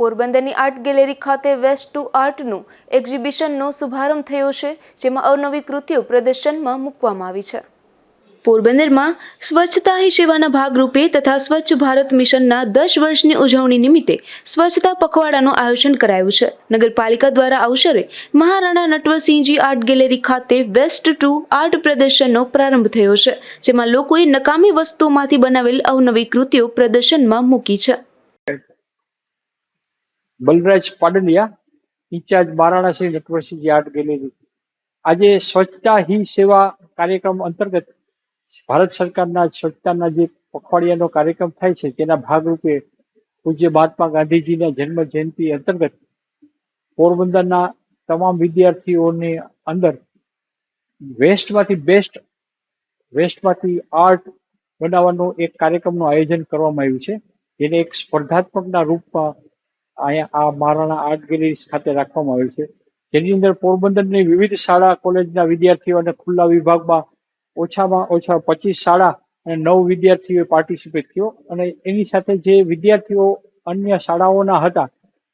પોરબંદરની art gallery ખાતે waste to આર્ટનું એક્ઝિબિશનનો શુભારંભ થયો છે, જેમાં અવનવી કૃતિઓ પ્રદર્શનમાં મૂકવામાં આવી છે. પોરબંદરમાં સ્વચ્છતા હી સેવાના ભાગરૂપે તથા સ્વચ્છ ભારત મિશનના દસ વર્ષની ઉજવણી નિમિત્તે સ્વચ્છતા પખવાડાનું આયોજન કરાયું છે. નગરપાલિકા દ્વારા અવસરે મહારાણા નટવરસિંહજી આર્ટ ગેલેરી ખાતે વેસ્ટ ટુ આર્ટ પ્રદર્શનનો પ્રારંભ થયો છે, જેમાં લોકોએ નકામી વસ્તુઓમાંથી બનાવેલ અવનવી કૃતિઓ પ્રદર્શનમાં મૂકી છે. Balraj Padaliya in charge Varanasi Natwarsinhji art gallery. આજે સ્વચ્છતા હી સેવા કાર્યક્રમ અંતર્ગત ભારત સરકારના સ્વચ્છતાના જે પખવાડિયાનો કાર્યક્રમ થાય છે, તેના ભાગરૂપે પૂજ્ય મહાત્મા ગાંધીજીના જન્મ જયંતિ અંતર્ગત પોરબંદરના તમામ વિદ્યાર્થીઓની અંદર વેસ્ટમાંથી બેસ્ટ, વેસ્ટમાંથી આર્ટ બનાવવાનો એક કાર્યક્રમનું આયોજન કરવામાં આવ્યું છે. જેને એક સ્પર્ધાત્મકના રૂપમાં અહીંયા આ મહારાણા આર્ટ ગેલેરી ખાતે રાખવામાં આવેલ છે. જેની અંદર પોરબંદરની વિવિધ શાળા, કોલેજના વિદ્યાર્થીઓ અને ખુલ્લા વિભાગમાં ઓછામાં ઓછા પચીસ શાળા અને નવ વિદ્યાર્થીઓએ પાર્ટિસિપેટ થયો. અને એની સાથે જે વિદ્યાર્થીઓ અન્ય શાળાઓના હતા,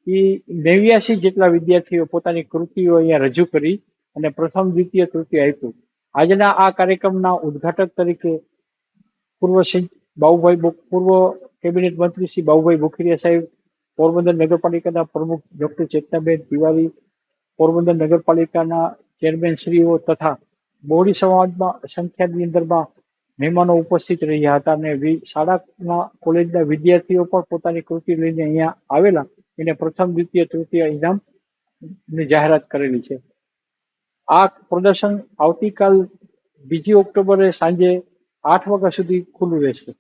એ નેવ્યાસી જેટલા વિદ્યાર્થીઓ પોતાની કૃતિઓ અહીંયા રજૂ કરી અને પ્રથમ દ્વિતીય કૃતિ આપ્યું. આજના આ કાર્યક્રમના ઉદ્ઘાટક તરીકે પૂર્વ બાબુભાઈ પૂર્વ કેબિનેટ મંત્રી શ્રી બાબુભાઈ બોખીરિયા સાહેબ પોરબંદર નગરપાલિકાના પ્રમુખ ડોક્ટર ચેતનાબેન તિવારી, પોરબંદર નગરપાલિકાના ચેરમેન શ્રીઓ તથા બોડી સમાજમાં સંખ્યાની અંદરમાં મહેમાનો ઉપસ્થિત રહ્યા હતા અને શાળાના કોલેજના વિદ્યાર્થીઓ પણ પોતાની કૃતિ લઈને અહીંયા આવેલા. એને પ્રથમ દ્વિતીય તૃતીય ઇનામ જાહેરાત કરેલી છે. આ પ્રદર્શન આવતીકાલ બીજી ઓક્ટોબરે સાંજે આઠ વાગ્યા સુધી ખુલ્લું રહેશે.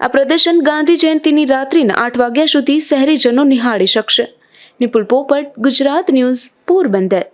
આ પ્રદર્શન ગાંધી જયંતિની રાત્રિના આઠ વાગ્યા સુધી શહેરીજનો નિહાળી શકશે. નિપુલ પોપટ, ગુજરાત ન્યૂઝ, પોરબંદર.